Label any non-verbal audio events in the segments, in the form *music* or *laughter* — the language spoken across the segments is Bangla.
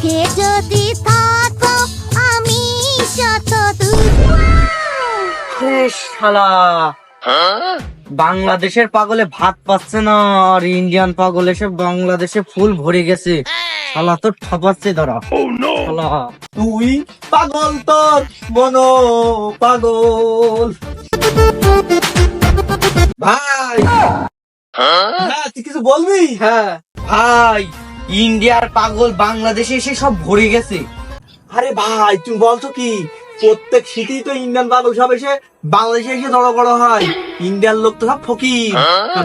সুখে যদি থাকো আমি শত শালা। বাংলাদেশের পাগলে ভাত পাচ্ছে না আর ইন্ডিয়ান পাগল এসে বাংলাদেশে ফুল ভরে গেছে। শালা তো ঠপাচ্ছে ধরা। শালা। তুই পাগল তোর মনো পাগল। ভাই। হ্যাঁ তুই কিছু বলবি? হ্যাঁ। ভাই ইন্ডিয়ার পাগল বাংলাদেশে এসে সব ভরে গেছে। আরে ভাই তুমি বলছো কি? প্রত্যেক শীতেই তো ইন্ডিয়ান পাগল সব এসে বাংলাদেশে এসে জড়ো বড় হয়। ইন্ডিয়ান লোক তো সব ফকির।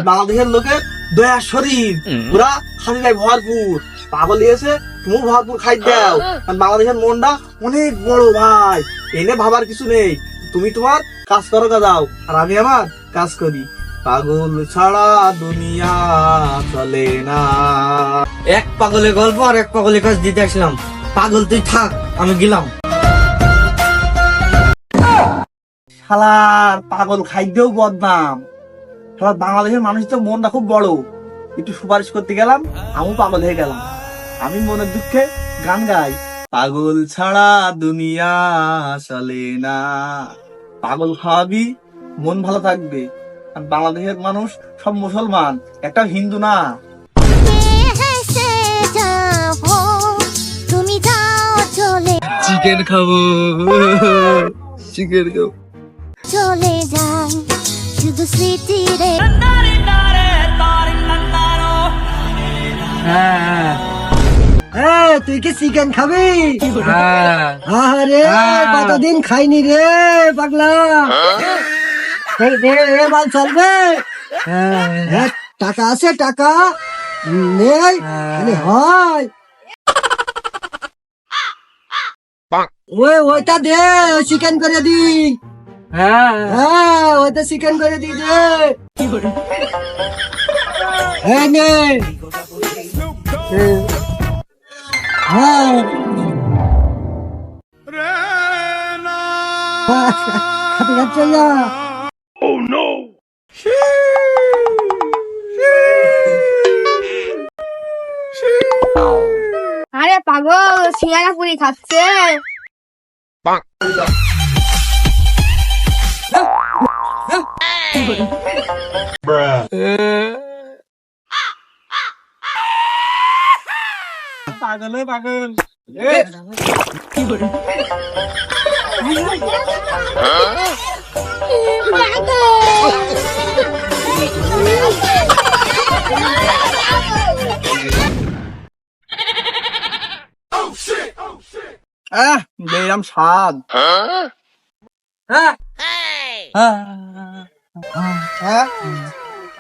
বাংলাদেশের লোকের দয়ার শরীর। পুরা খালিটাই ভরপুর। পাগল এসে তুমি ভরপুর খাই দাও। আর বাংলাদেশের মনটা অনেক বড় ভাই। এনে ভাবার কিছু নেই। তুমি তোমার কাজ করো দাও। আর আমি আমার কাজ করি। পাগল ছাড়া দুনিয়া চলে না। এক পাগলের গল্প আর এক পাগলের কাজ দিতে আসলাম। পাগল, তুই থাক, আমি গেলাম। শালার পাগল খাদ্যও বদনাম। শালার বাংলাদেশের মানুষ তো মনটা খুব বড়। একটু সুপারিশ করতে গেলাম আমি পাগল হয়ে গেলাম। আমি মনের দুঃখে গান গাই। পাগল ছাড়া দুনিয়া চলে না। পাগল খাওয়াবি মন ভালো থাকবে। আর বাংলাদেশের মানুষ সব মুসলমান। একটা হিন্দু না। হেসে যাব তুমি যাও চলে চিকেন খাব। চিকেন খাব। চলে যাও শুধু স্মৃতি রে হ্যাঁ। হ্যাঁ তুই কি চিকেন খাবি? হ্যাঁ। আরে। কতদিন খাইনি রে পাগলা। এ মাল চলবে। হ্যাঁ, টাকা আছে টাকা। নেই হয়। ওই ওইটা দে চিকেন করে দি। হ্যাঁ। হ্যাঁ ওইটা চিকেন করে দি দে। এই নে। হ্যাঁ। খাতে খাচ্ছে যা আরে সিঙ্গারা পুরি খাচ্ছে পাগল পাগল আহ বেরাম স্বাদ। হ্যাঁ। হ্যাঁ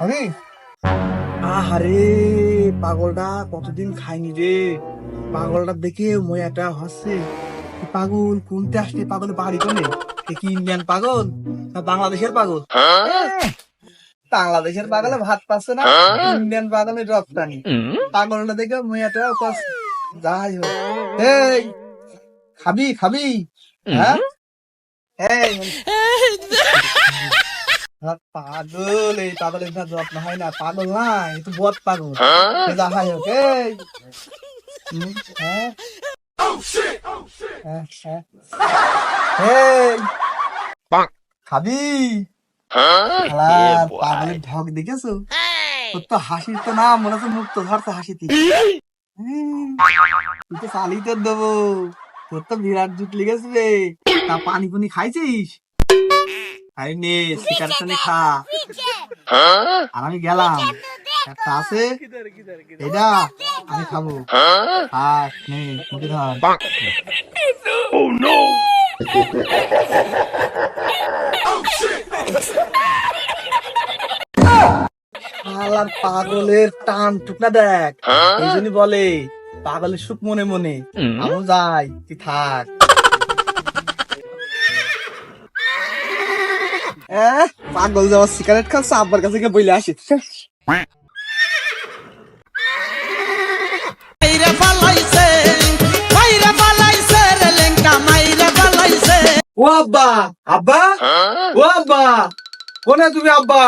আমি আহারে পাগলটা কতদিন খাইনি রে। পাগলটা দেখে ময়াটা হচ্ছে পাগল কোনটা আসলে পাগল বাড়ি কোনে? কি ইন্ডিয়ান পাগল না বাংলাদেশের পাগল? বাংলাদেশের পাগলে ভাত পাচ্ছে না ইন্ডিয়ান পাগলের রপ্তানি। পাগলটা দেখে ময়াটা যাই হোক। এই খাবি খাবি? হ্যাঁ? এই *laughs* পাগল এই পাগলের না যত্ন হয় না পাগল না এই তো বদ পাগল। যা হয় হ্যাঁ? হ্যাঁ, হ্যাঁ। এই, খাবি? পাগলের ঢক দেখেছ? তোর তো হাসির তো না মনে হচ্ছে মুক্ত ধর তো ধরছে হাসিতে তুই তো চালি তোর দেবো। তোর তো বিরাট জুট লেগেছে রে। তা পানি পুনি খাইছিস? আরে নে সিগারেটটা নে খা। আর আমি গেলাম। একটা আছে। এটা আমি খাব। আর নে মুখে ধর। শালার পাগলের টান টুকনা দেখ। এই জন্যই বলে পাগলের সুখ মনে মনে। আমি যাই তুই থাক। পাগল যাওয়ার সিগারেট খাচ্ছে আব্বার কাছে গিয়ে বইলে আসি। ও আব্বা আব্বা? ও আব্বা কোনে তুমি আব্বা?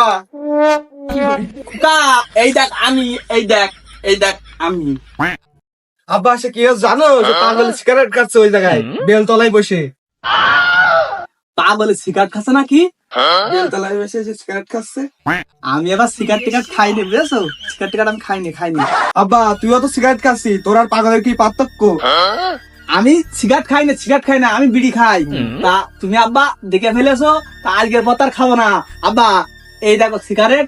তা এই দেখ আমি এই দেখ এই দেখ আমি। আব্বা সে কি জানো? সে পাগল সিগারেট খাচ্ছে ওই জায়গায়। বেলতলায় বসে। পাগল সিগারেট খাচ্ছে নাকি? বেলতলায় বসে সে সিগারেট খাচ্ছে। আমি আবার সিগারেট টিকাট খাইনি বুঝেছ? সিগারেট টিকাট আমি খাইনি খাইনি। আব্বা তুইও তো সিগারেট খাচ্ছি তোর আর পাগলের কি পার্থক্য? আমি সিগারেট খাই না সিগারেট খাই না আমি বিড়ি খাই। তা তুমি আব্বা দেখে ফেলেছো তা আজকের পর তার খাব না। আব্বা এই দেখো সিগারেট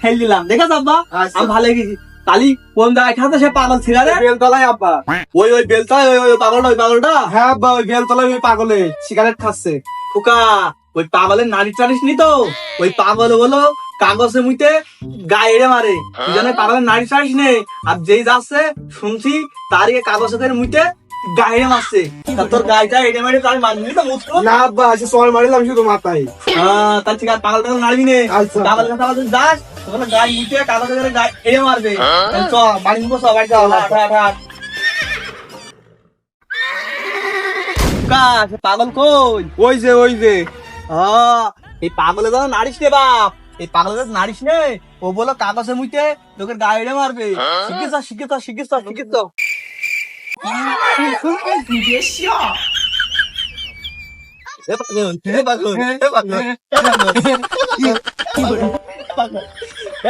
ফেল দিলাম। দেখেছ আব্বা? আমি ভালো গেছি। তালি কোন জায়গায় খাতে সে পাগল সিগারেট বেলতলায় আব্বা। ওই ওই বেলতলায় ওই ওই পাগলটা ওই পাগলটা হ্যাঁ আব্বা ওই বেলতলায় ওই পাগলে সিগারেট খাচ্ছে। ফুকা ওই পাগলের নারী টানিস নি তো? ওই পাগল বলো কাগজে মুইতে গায়ে মারে। জানো পাগলের নারী টানিস নে? আর যেই যাচ্ছে শুনছি তারই কাগজের মুইতে গায়ে মারছে। তোর গায়েটা এড়ে মেরে তার মানবি তো মুখ না আব্বা সে সবাই মারিলাম শুধু মাথায়। হ্যাঁ তার ঠিক আছে পাগল টাগল নাড়বি নে। আচ্ছা। পাগল কথা যাস। তখন গায়ে মুইতে কাগজের গায়ে এড়ে মারবে। চ বাড়ি মুখ চ যাও হাট হাট হাট কা পাগল কই? ওই যে ওই যে। এই পাগলে যেন নাড়িস নে বাপ। এই পাগলে যেন নাড়িস নে। ও বলো কাগজে মুইতে লোকের গায়ে এড়ে মারবে। এ পাগল, এ পাগল, পাগল, পাগল। পাগল। ইস।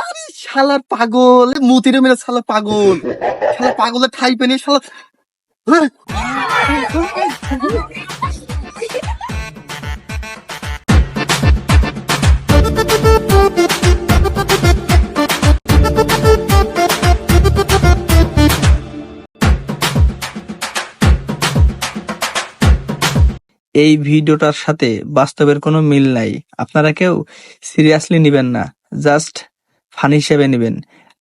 আরে শালা পাগল মুতিরে মেরে শালা পাগল। শালা পাগলের ঠাই পেনি শালা এই ভিডিওটার সাথে বাস্তবের কোনো মিল নাই। আপনারা কেউ সিরিয়াসলি নেবেন না, জাস্ট ফান হিসেবে নেবেন।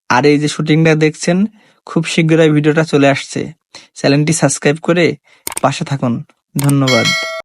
আর এই যে শুটিংটা দেখছেন, খুব শীঘ্রই ভিডিওটা চলে আসছে। চ্যানেলটি সাবস্ক্রাইব করে পাশে থাকুন। ধন্যবাদ।